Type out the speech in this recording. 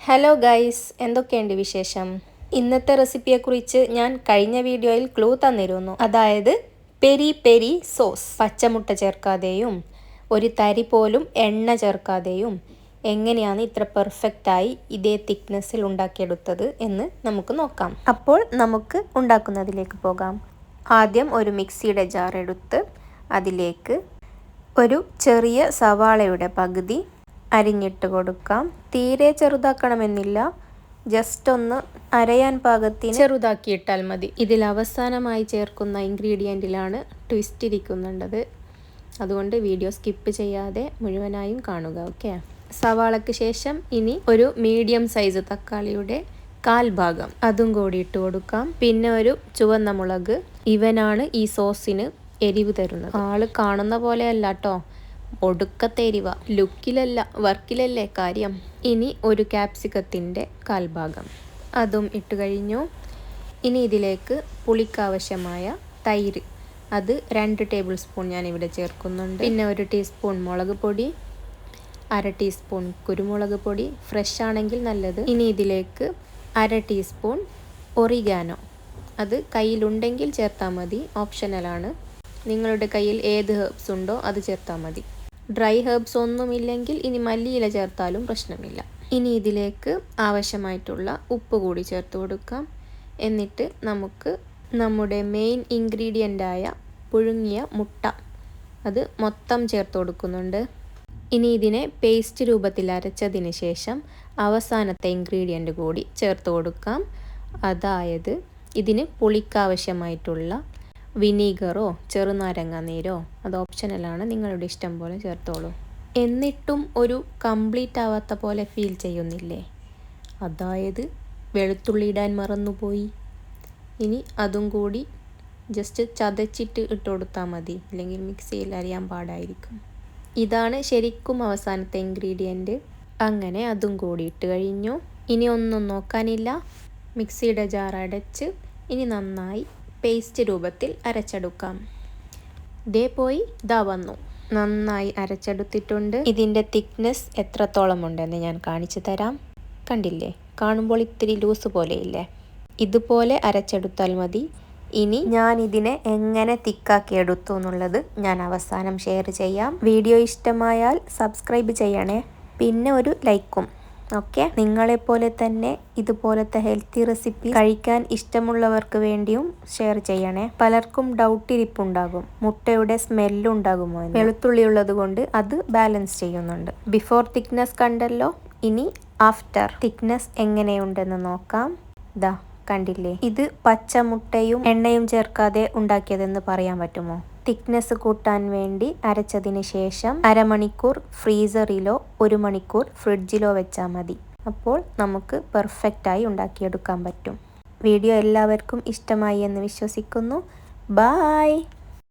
Hello guys എന്തൊക്കെയുണ്ട് വിശേഷം? ഇന്നത്തെ റെസിപ്പിയെക്കുറിച്ച് ഞാൻ കഴിഞ്ഞ വീഡിയോയിൽ ക്ലൂ തന്നിരുന്നു. അതായത് പെരി പെരി സോസ്. പച്ചമുട്ട ചേർക്കാതെയും ഒരു തരി പോലും എണ്ണ ചേർക്കാതെയും എങ്ങനെയാണ് ഇത്ര പെർഫെക്റ്റായി ഇതേ തിക്നെസ്സിൽ ഉണ്ടാക്കിയെടുത്തത് എന്ന് നമുക്ക് നോക്കാം. അപ്പോൾ നമുക്ക് ഉണ്ടാക്കുന്നതിലേക്ക് പോകാം. ആദ്യം ഒരു മിക്സിയുടെ ജാർ എടുത്ത് അതിലേക്ക് ഒരു ചെറിയ സവാളയുടെ പകുതി അരിഞ്ഞിട്ട് കൊടുക്കാം. തീരെ ചെറുതാക്കണമെന്നില്ല. ജസ്റ്റ് ഒന്ന് അരയാൻ പാകത്തിന് ചെറുതാക്കിയിട്ടാൽ മതി. ഇതിൽ അവസാനമായി ചേർക്കുന്ന ഇൻഗ്രീഡിയന്റിലാണ് ട്വിസ്റ്റ് ഇരിക്കുന്നുണ്ടത്. അതുകൊണ്ട് വീഡിയോ സ്കിപ്പ് ചെയ്യാതെ മുഴുവനായും കാണുക ഓക്കെ സവാളയ്ക്ക് ശേഷം ഇനി ഒരു മീഡിയം സൈസ് തക്കാളിയുടെ കാൽ ഭാഗം അതും കൂടി ഇട്ട് കൊടുക്കാം. പിന്നെ ഒരു ചുവന്ന മുളക്. ഇവനാണ് ഈ സോസിന് എരിവ് തരുന്നത്. ആൾ കാണുന്ന പോലെയല്ല കേട്ടോ ഒടുക്കത്തെ എരിവ ലുക്കിലല്ല വർക്കിലല്ലേ കാര്യം. ഇനി ഒരു ക്യാപ്സിക്കത്തിന്റെ കാൽഭാഗം. അതും ഇട്ട് കഴിഞ്ഞു. ഇനി ഇതിലേക്ക് പുളിക്കാവശ്യമായ തൈര്. അത് രണ്ട് ടേബിൾ സ്പൂൺ ഞാൻ ഇവിടെ ചേർക്കുന്നുണ്ട്. പിന്നെ ഒരു ടീസ്പൂൺ മുളക് പൊടി അര ടീസ്പൂൺ കുരുമുളക് പൊടി ഫ്രഷ് ആണെങ്കിൽ നല്ലത്. ഇനി ഇതിലേക്ക് അര ടീസ്പൂൺ ഒറിഗാനോ. അത് കയ്യിലുണ്ടെങ്കിൽ ചേർത്താൽ മതി. ഓപ്ഷനലാണ്. നിങ്ങളുടെ കയ്യിൽ ഏത് ഹെർബ്സ് ഉണ്ടോ അത് ചേർത്താൽ മതി. ഡ്രൈ ഹെർബ്സ് ഒന്നുമില്ലെങ്കിൽ ഇനി മല്ലിയില ചേർത്താലും പ്രശ്നമില്ല. ഇനി ഇതിലേക്ക് ആവശ്യമായിട്ടുള്ള ഉപ്പ് കൂടി ചേർത്ത് കൊടുക്കാം. എന്നിട്ട് നമുക്ക് നമ്മുടെ മെയിൻ ഇൻഗ്രീഡിയന്റായ പുഴുങ്ങിയ മുട്ട അത് മൊത്തം ചേർത്ത് കൊടുക്കുന്നുണ്ട്. ഇനി ഇതിനെ പേസ്റ്റ് രൂപത്തിൽ അരച്ചതിന് ശേഷം അവസാനത്തെ ഇൻഗ്രീഡിയന്റ് കൂടി ചേർത്ത് കൊടുക്കാം. അതായത് ഇതിന് പുളിക്കാവശ്യമായിട്ടുള്ള വിനീഗറോ ചെറുനാരങ്ങ നീരോ അത് ഓപ്ഷനലാണ് നിങ്ങളുടെ ഇഷ്ടം പോലെ ചേർത്തോളൂ. എന്നിട്ടും ഒരു കംപ്ലീറ്റ് ആവാത്ത പോലെ ഫീൽ ചെയ്യുന്നില്ലേ? അതായത് വെളുത്തുള്ളി ഇടാൻ മറന്നുപോയി. ഇനി അതും കൂടി ജസ്റ്റ് ചതച്ചിട്ട് ഇട്ട് കൊടുത്താൽ മതി. അല്ലെങ്കിൽ മിക്സിയിൽ അറിയാൻ പാടായിരിക്കും. ഇതാണ് ശരിക്കും അവസാനത്തെ ഇൻഗ്രീഡിയന്റ് അങ്ങനെ അതും കൂടി ഇട്ട് കഴിഞ്ഞു. ഇനി ഒന്നും നോക്കാനില്ല. മിക്സിയുടെ ജാർ അടച്ച് ഇനി നന്നായി പേസ്റ്റ് രൂപത്തിൽ അരച്ചെടുക്കാം. ദേ പോയി ദാ വന്നു. നന്നായി അരച്ചെടുത്തിട്ടുണ്ട്. ഇതിന്റെ തിക്നെസ് എത്രത്തോളം ഉണ്ടെന്ന് ഞാൻ കാണിച്ചു തരാം. കണ്ടില്ലേ? കാണുമ്പോൾ ഇത്തിരി ലൂസ് പോലെയില്ലേ? ഇതുപോലെ അരച്ചെടുത്താൽ മതി. ഇനി ഞാൻ ഇതിനെ എങ്ങനെ തിക്കാക്കി എടുത്തു എന്നുള്ളത് ഞാൻ അവസാനം ഷെയർ ചെയ്യാം. വീഡിയോ ഇഷ്ടമായാൽ സബ്സ്ക്രൈബ് ചെയ്യണേ. പിന്നെ ഒരു ലൈക്കും. ഓക്കെ. നിങ്ങളെപ്പോലെ തന്നെ ഇതുപോലത്തെ ഹെൽത്തി റെസിപ്പി കഴിക്കാൻ ഇഷ്ടമുള്ളവർക്ക് വേണ്ടിയും ഷെയർ ചെയ്യണേ. പലർക്കും ഡൗട്ട് ഇരിപ്പുണ്ടാകും. മുട്ടയുടെ സ്മെല്ലുണ്ടാകുമോ വെളുത്തുള്ളി ഉള്ളത് കൊണ്ട് അത് ബാലൻസ് ചെയ്യുന്നുണ്ട്. ബിഫോർ തിക്നെസ് കണ്ടല്ലോ. ഇനി ആഫ്റ്റർ തിക്നെസ് എങ്ങനെയുണ്ടെന്ന് നോക്കാം. ദാ കണ്ടില്ലേ? ഇത് പച്ചമുട്ടയും എണ്ണയും ചേർക്കാതെ ഉണ്ടാക്കിയതെന്ന് പറയാൻ പറ്റുമോ? തിക്നെസ് കൂട്ടാൻ വേണ്ടി അരച്ചതിന് ശേഷം അരമണിക്കൂർ ഫ്രീസറിലോ ഒരു മണിക്കൂർ ഫ്രിഡ്ജിലോ വെച്ചാൽ മതി. അപ്പോൾ നമുക്ക് പെർഫെക്റ്റായി ഉണ്ടാക്കിയെടുക്കാൻ പറ്റും. വീഡിയോ എല്ലാവർക്കും ഇഷ്ടമായി എന്ന് വിശ്വസിക്കുന്നു. ബായ്